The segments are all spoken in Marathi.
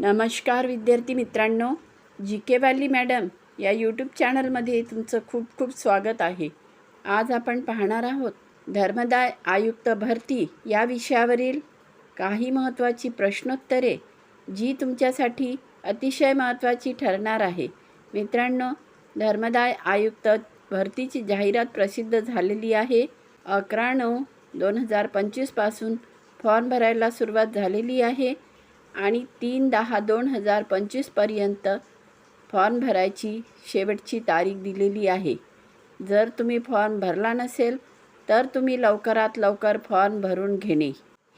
नमस्कार विद्यार्थी मित्रांनो जी के वाली मॅडम या यूट्यूब चॅनलमध्ये तुमचं खूप खूप स्वागत आहे. आज आपण पाहणार आहोत धर्मदाय आयुक्त भरती या विषयावरील काही महत्त्वाची प्रश्नोत्तरे जी तुमच्यासाठी अतिशय महत्त्वाची ठरणार आहे. मित्रांनो धर्मदाय आयुक्त भरतीची जाहिरात प्रसिद्ध झालेली आहे. अकरा नऊ दोन हजार पंचवीसपासून फॉर्म भरायला सुरुवात झालेली आहे. आणि तीन दहा दोन हजार पंचवीसपर्यंत फॉर्म भरायची शेवटची तारीख दिलेली आहे. जर तुम्ही फॉर्म भरला नसेल तर तुम्ही लवकरात लवकर फॉर्म भरून घेणे.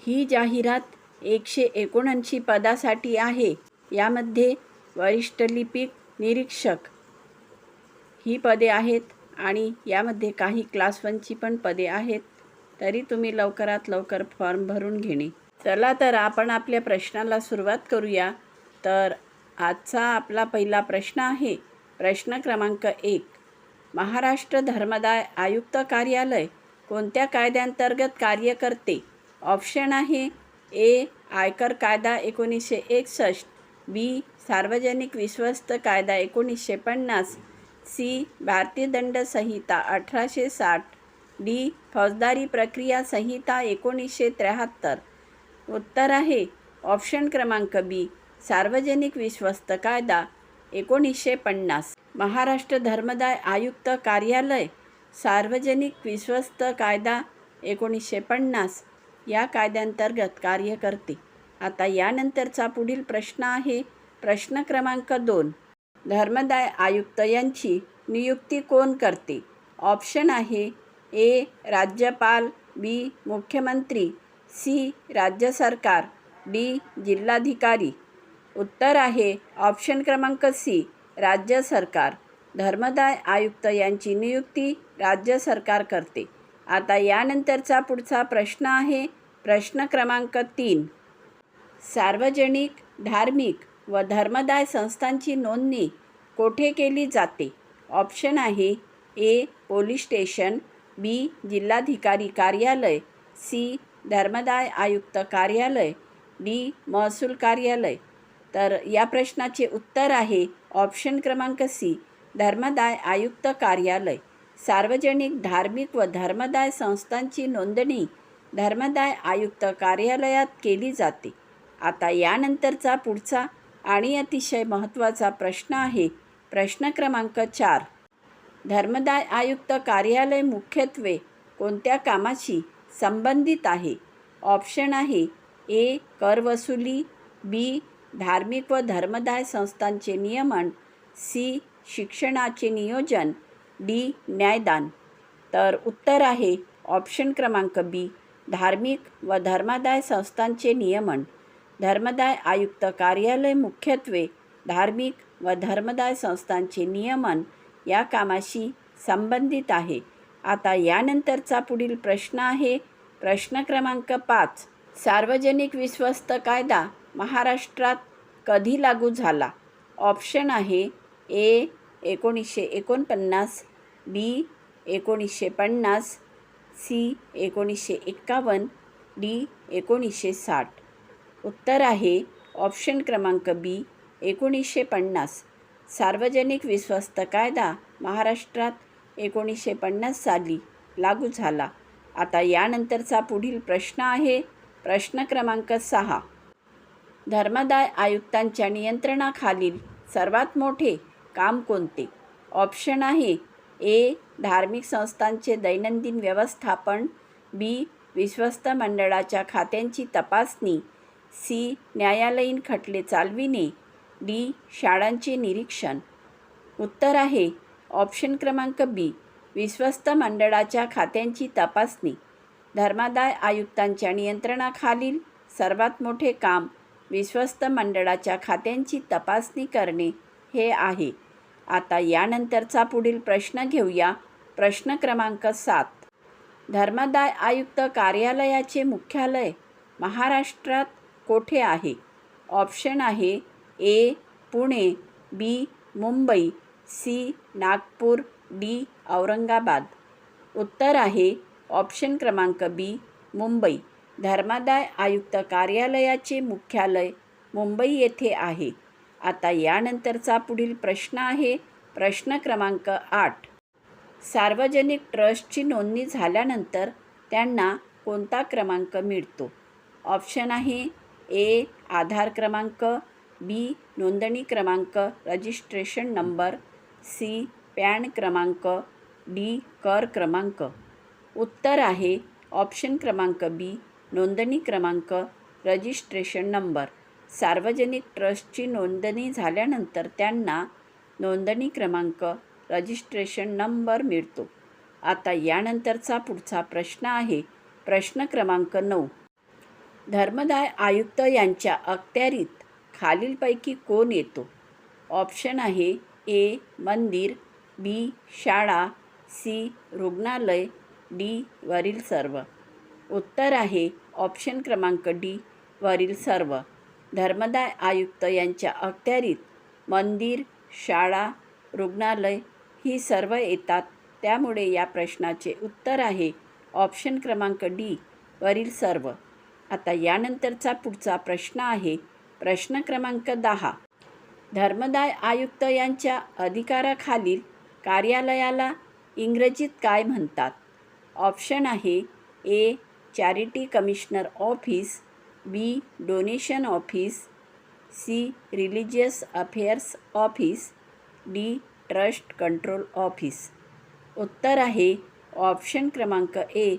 ही जाहिरात एकशे एकोणऐंशी पदासाठी आहे. यामध्ये वरिष्ठ लिपिक निरीक्षक ही पदे आहेत आणि यामध्ये काही क्लास वनची पण पदे आहेत. तरी तुम्ही लवकरात लवकर फॉर्म भरून घेणे. चला तर आपण आपल्या प्रश्नाला सुरुवात करूया. तर आजचा आपला पहिला प्रश्न आहे. प्रश्न क्रमांक एक. महाराष्ट्र धर्मदाय आयुक्त कार्यालय कोणत्या कायद्यांतर्गत कार्य करते? ऑप्शन आहे ए. आयकर कायदा एकोणीसशे एकसष्ट बी. सार्वजनिक विश्वस्त कायदा एकोणीसशे पन्नास सी. भारतीय दंड संहिता अठराशे साठ डी. फौजदारी प्रक्रिया संहिता एकोणीसशे त्र्याहत्तर. उत्तर आहे. ऑप्शन क्रमांक बी. सार्वजनिक विश्वस्त कायदा एकोणीसशे पन्नास. महाराष्ट्र धर्मदाय आयुक्त कार्यालय सार्वजनिक विश्वस्त कायदा एकोणीसशे पन्नास. या कायद्यांतर्गत कार्य करते. आता यानंतरचा पुढील प्रश्न आहे. प्रश्न क्रमांक दोन. धर्मदाय आयुक्त यांची नियुक्ती कोण करते? ऑप्शन आहे. ए. राज्यपाल. बी. मुख्यमंत्री. सी. राज्य सरकार. डी. जिल्हाधिकारी. उत्तर आहे ऑप्शन क्रमांक सी. राज्य सरकार. धर्मदाय आयुक्त यांची नियुक्ती राज्य सरकार करते. आता यानंतरचा पुढचा प्रश्न आहे. प्रश्न क्रमांक तीन. सार्वजनिक धार्मिक व धर्मदाय संस्थांची नोंदणी कोठे केली जाते? ऑप्शन आहे ए. पोलीस स्टेशन बी. जिल्हाधिकारी कार्यालय सी. धर्मदाय आयुक्त कार्यालय डी महसूल कार्यालय. तर या प्रश्नाचे उत्तर आहे ऑप्शन क्रमांक सी धर्मदाय आयुक्त कार्यालय. सार्वजनिक धार्मिक व धर्मदाय संस्थांची नोंदणी धर्मदाय आयुक्त कार्यालयात केली जाते. आता यानंतरचा पुढचा आणि अतिशय महत्त्वाचा प्रश्न आहे प्रश्न क्रमांक चार. धर्मदाय आयुक्त कार्यालय मुख्यत्वे कोणत्या कामाशी संबंधित आहे. ऑप्शन आहे ए. कर वसुली बी. धार्मिक व धर्मदाय संस्थांचे नियमन सी. शिक्षणाचे नियोजन डी. न्यायदान. तर उत्तर आहे ऑप्शन क्रमांक बी. धार्मिक व धर्मादाय संस्थांचे नियमन. धर्मदाय आयुक्त कार्यालय मुख्यत्वे धार्मिक व धर्मदाय संस्थांचे नियमन या कामाशी संबंधित आहे. आता यानंतरचा पुढील प्रश्न आहे. प्रश्न क्रमांक पाच. सार्वजनिक विश्वस्त कायदा महाराष्ट्रात कधी लागू झाला? ऑप्शन आहे ए एकोणीसशे एकोणपन्नास बी एकोणीसशे पन्नास सी एकोणीसशे एक्कावन्न डी एकोणीसशे साठ. उत्तर आहे ऑप्शन क्रमांक बी एकोणीसशे पन्नास. सार्वजनिक विश्वस्त कायदा महाराष्ट्रात एकोणीसशे पन्नास साली लागू झाला. आता यानंतरचा पुढील प्रश्न आहे प्रश्न क्रमांक सहा. धर्मदाय आयुक्तांच्या नियंत्रणाखालील सर्वात मोठे काम कोणते? ऑप्शन आहे ए धार्मिक संस्थांचे दैनंदिन व्यवस्थापन बी विश्वस्त मंडळाच्या खात्यांची तपासणी सी न्यायालयीन खटले चालविणे डी शाळांचे निरीक्षण. उत्तर आहे ऑप्शन क्रमांक बी विश्वस्त मंडळाच्या खात्यांची तपासणी. धर्मादाय आयुक्तांच्या नियंत्रणाखालील सर्वात मोठे काम विश्वस्त मंडळाच्या खात्यांची तपासणी करणे हे आहे. आता यानंतरचा पुढील प्रश्न घेऊया. प्रश्न क्रमांक सात. धर्मादाय आयुक्त कार्यालयाचे मुख्यालय महाराष्ट्रात कोठे आहे? ऑप्शन आहे A Pune B Mumbai. C Nagpur D Aurangabad. उत्तर आहे ऑप्शन क्रमांक बी मुंबई. धर्मादाय आयुक्त कार्यालयाचे मुख्यालय मुंबई येथे आहे. आता यानंतरचा पुढील प्रश्न आहे. प्रश्न क्रमांक आठ. सार्वजनिक ट्रस्टची नोंदणी झाल्यानंतर त्यांना कोणता क्रमांक मिळतो? ऑप्शन आहे ए आधार क्रमांक बी नोंदणी क्रमांक रजिस्ट्रेशन नंबर सी. पॅन क्रमांक डी. कर क्रमांक. उत्तर आहे ऑप्शन क्रमांक बी नोंदणी क्रमांक रजिस्ट्रेशन नंबर. सार्वजनिक ट्रस्टची नोंदणी झाल्यानंतर त्यांना नोंदणी क्रमांक रजिस्ट्रेशन नंबर मिळतो. आता यानंतरचा पुढचा प्रश्न आहे. प्रश्न क्रमांक नऊ. धर्मदाय आयुक्त यांच्या अखत्यारीत खालीलपैकी कोण येतो? ऑप्शन आहे ए मंदिर बी शाळा सी रुग्णालय डी वरील सर्व. उत्तर आहे ऑप्शन क्रमांक डी वरील सर्व. धर्मदाय आयुक्त यांच्या अखत्यारीत मंदिर शाळा रुग्णालय ही सर्व येतात. त्यामुळे या प्रश्नाचे उत्तर आहे ऑप्शन क्रमांक डी वरील सर्व. आता यानंतरचा पुढचा प्रश्न आहे प्रश्न क्रमांक दहा. धर्मदाय आयुक्त यांच्या अधिकाराखालील कार्यालयाला इंग्रजीत काय म्हणतात? ऑप्शन आहे A charity commissioner office B donation office C religious affairs office D trust control office. उत्तर आहे ऑप्शन क्रमांक ए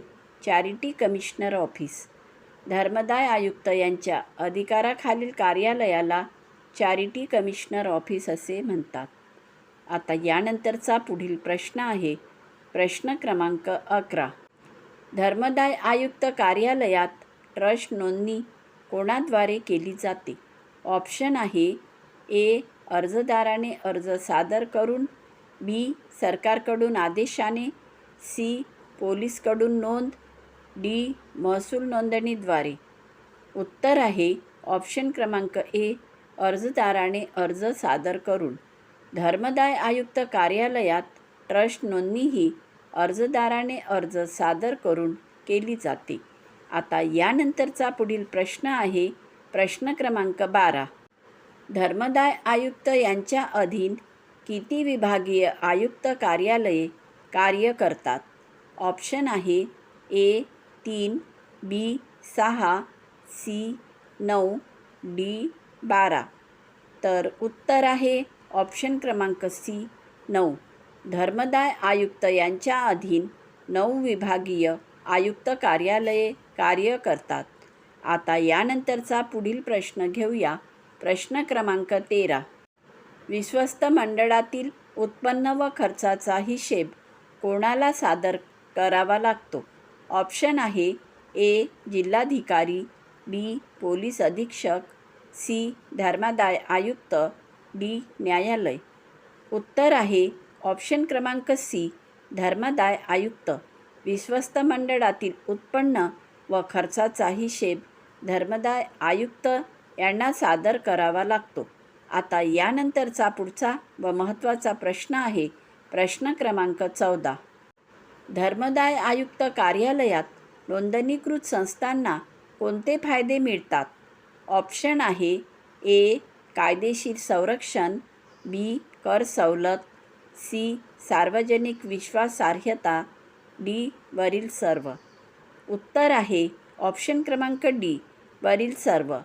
चॅरिटी कमिशनर ऑफिस. धर्मदाय आयुक्त यांच्या अधिकाराखालील कार्यालयाला चॅरिटी कमिशनर ऑफिस असे म्हणतात. आता यानंतरचा पुढील प्रश्न आहे. प्रश्न क्रमांक अकरा. धर्मदाय आयुक्त कार्यालयात ट्रस्ट नोंदणी कोणाद्वारे केली जाते? ऑप्शन आहे ए अर्जदाराने अर्ज सादर करून बी सरकारकडून आदेशाने सी पोलीसकडून नोंद डी महसूल नोंदणीद्वारे. उत्तर आहे ऑप्शन क्रमांक ए अर्जदाराने अर्ज सादर करून धर्मदाय आयुक्त कार्यालयात ट्रस्ट नोंदणी ही अर्जदाराने अर्ज सादर करून केली जाते. आता यानंतरचा पुढील प्रश्न आहे प्रश्न क्रमांक बारा. धर्मदाय आयुक्त यांच्या अधीन किती विभागीय आयुक्त कार्यालये कार्य करतात? ऑप्शन आहे ए तीन बी सहा सी नऊ डी बारा. तर उत्तर आहे ऑप्शन क्रमांक सी नऊ. धर्मदाय आयुक्त यांच्या अधीन नऊ विभागीय आयुक्त कार्यालये कार्य करतात. आता यानंतरचा पुढील प्रश्न घेऊया. प्रश्न क्रमांक तेरा. विश्वस्त मंडळातील उत्पन्न व खर्चाचा हिशेब कोणाला सादर करावा लागतो? ऑप्शन आहे ए जिल्हाधिकारी बी पोलीस अधीक्षक सी. धर्मादाय आयुक्त डी न्यायालय. उत्तर आहे ऑप्शन क्रमांक सी. धर्मादाय आयुक्त. विश्वस्त मंडळातील उत्पन्न व खर्चाचा हिशेब धर्मदाय आयुक्त यांना सादर करावा लागतो. आता यानंतरचा पुढचा व महत्त्वाचा प्रश्न आहे प्रश्न क्रमांक चौदा. धर्मदाय आयुक्त कार्यालयात नोंदणीकृत संस्थांना कोणते फायदे मिळतात? ऑप्शन आहे ए कायदेशीर संरक्षण बी कर सवलत सी सार्वजनिक विश्वासार्हता डी वरील सर्व. उत्तर आहे ऑप्शन क्रमांक डी वरील सर्व.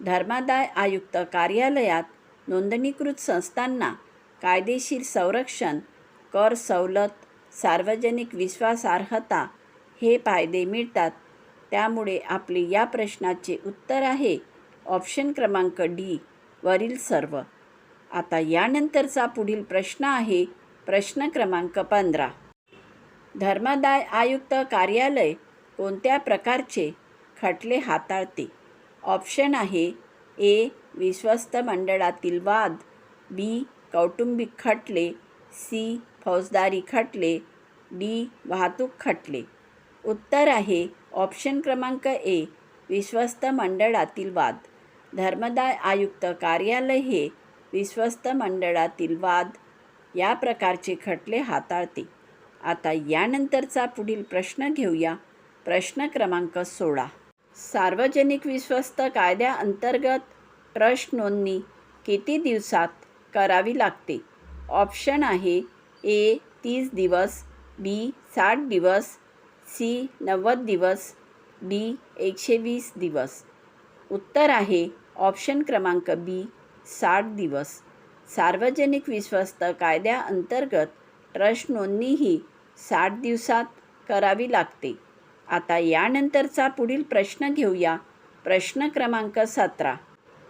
धर्मादाय आयुक्त कार्यालयात नोंदणीकृत संस्थांना कायदेशीर संरक्षण कर सवलत सार्वजनिक विश्वासार्हता हे फायदे मिळतात. त्यामुळे आपले या प्रश्नाचे उत्तर आहे ऑप्शन क्रमांक डी वरील सर्व. आता यानंतरचा पुढील प्रश्न आहे प्रश्न क्रमांक पंधरा. धर्मादाय आयुक्त कार्यालय कोणत्या प्रकारचे खटले हाताळते? ऑप्शन आहे ए विश्वस्त मंडळातील वाद बी कौटुंबिक खटले सी फौजदारी खटले डी वाहतूक खटले. उत्तर आहे ऑप्शन क्रमांक ए विश्वस्त मंडळातील वाद. धर्मदाय आयुक्त कार्यालय हे विश्वस्त मंडळातील वाद या प्रकारचे खटले हाताळते. आता यानंतरचा पुढील प्रश्न घेऊया. प्रश्न क्रमांक सोळा. सार्वजनिक विश्वस्त कायद्याअंतर्गत ट्रस्ट नोंदणी किती दिवसात करावी लागते? ऑप्शन आहे ए तीस दिवस बी साठ दिवस सी नव्वद दिवस डी एकशे वीस दिवस. उत्तर आहे ऑप्शन क्रमांक बी साठ दिवस. सार्वजनिक विश्वस्त कायद्याअंतर्गत ट्रस्ट नोंदणी ही साठ दिवसात करावी लागते. आता यानंतरचा पुढील प्रश्न घेऊया. प्रश्न क्रमांक सतरा.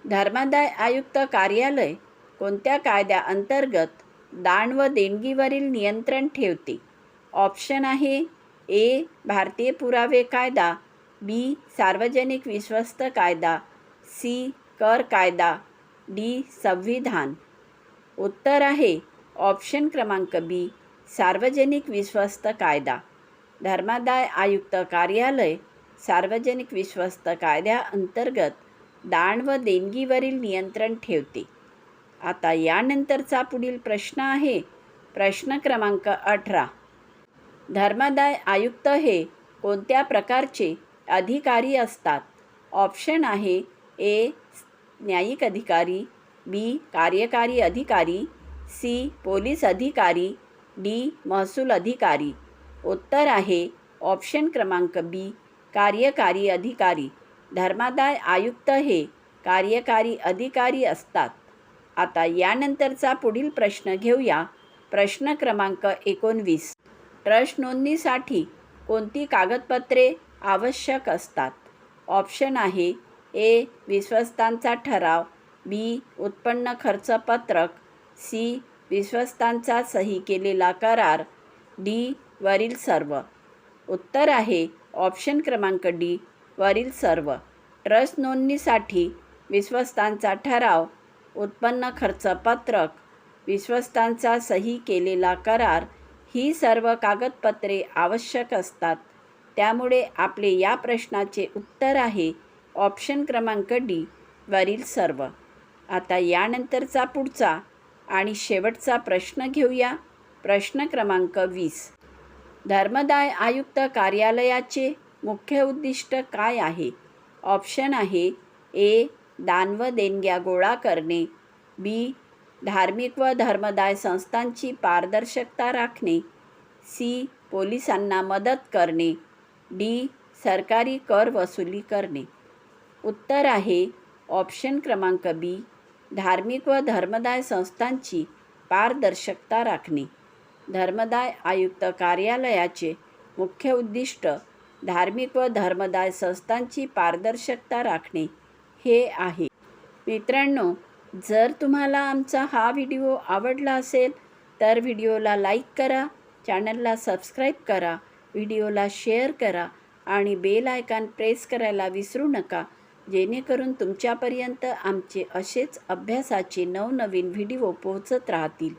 धर्मादाय आयुक्त कार्यालय कोणत्या कायद्याअंतर्गत दान व देणगीवरील नियंत्रण ठेवते? ऑप्शन आहे ए भारतीय पुरावे कायदा बी सार्वजनिक विश्वस्त कायदा सी कर कायदा डी संविधान. उत्तर आहे ऑप्शन क्रमांक बी सार्वजनिक विश्वस्त कायदा. धर्मादाय आयुक्त कार्यालय सार्वजनिक विश्वस्त कायद्याअंतर्गत दान व देणगीवरील नियंत्रण ठेवते. आता यानंतरचा पुढील प्रश्न आहे प्रश्न क्रमांक अठरा. धर्मादाय आयुक्त हे कोणत्या प्रकारचे अधिकारी असतात? ऑप्शन आहे ए न्यायिक अधिकारी बी कार्यकारी अधिकारी सी पोलीस अधिकारी डी महसूल अधिकारी. उत्तर आहे ऑप्शन क्रमांक बी कार्यकारी अधिकारी. धर्मादाय आयुक्त हे कार्यकारी अधिकारी असतात. आता यानंतरचा पुढील प्रश्न घेऊया. प्रश्न क्रमांक एकोणवीस. ट्रस्ट नोंदणीसाठी कोणती कागदपत्रे आवश्यक असतात? ऑप्शन आहे ए विश्वस्तांचा ठराव. बी उत्पन्न खर्च पत्रक. सी विश्वस्तांचा सही केलेला करार. डी वरील सर्व. उत्तर आहे ऑप्शन क्रमांक डी वरील सर्व. ट्रस्ट नोंदणीसाठी विश्वस्तांचा ठराव उत्पन्न खर्च पत्रक विश्वस्तांचा सही केलेला करार ही सर्व कागदपत्रे आवश्यक असतात. त्यामुळे आपले या प्रश्नाचे उत्तर आहे ऑप्शन क्रमांक डी वरील सर्व. आता यानंतरचा पुढचा आणि शेवटचा प्रश्न घेऊया. प्रश्न क्रमांक वीस. धर्मदाय आयुक्त कार्यालयाचे मुख्य उद्दिष्ट काय आहे? ऑप्शन आहे ए. दानव देणग्या गोळा करणे. बी. धार्मिक व धर्मदाय संस्थांची पारदर्शकता राखणे. सी. पोलिसांना मदत करणे. डी. सरकारी कर वसुली करणे. उत्तर आहे. ऑप्शन क्रमांक बी धार्मिक व धर्मदाय संस्थांची पारदर्शकता राखणे. धर्मदाय आयुक्त कार्यालयाचे मुख्य उद्दिष्ट धार्मिक व धर्मदाय संस्थांची पारदर्शकता राखणे. हे आहे. मित्रांनो जर तुम्हाला आमचा हा व्हिडिओ आवडला असेल तर व्हिडिओला लाईक करा चॅनलला सबस्क्राईब करा व्हिडिओला शेअर करा आणि बेल आयकॉन प्रेस करायला विसरू नका. जेणेकरून तुमच्यापर्यंत आमचे असेच अभ्यासाचे नवनवीन व्हिडिओ पोहोचत राहतील.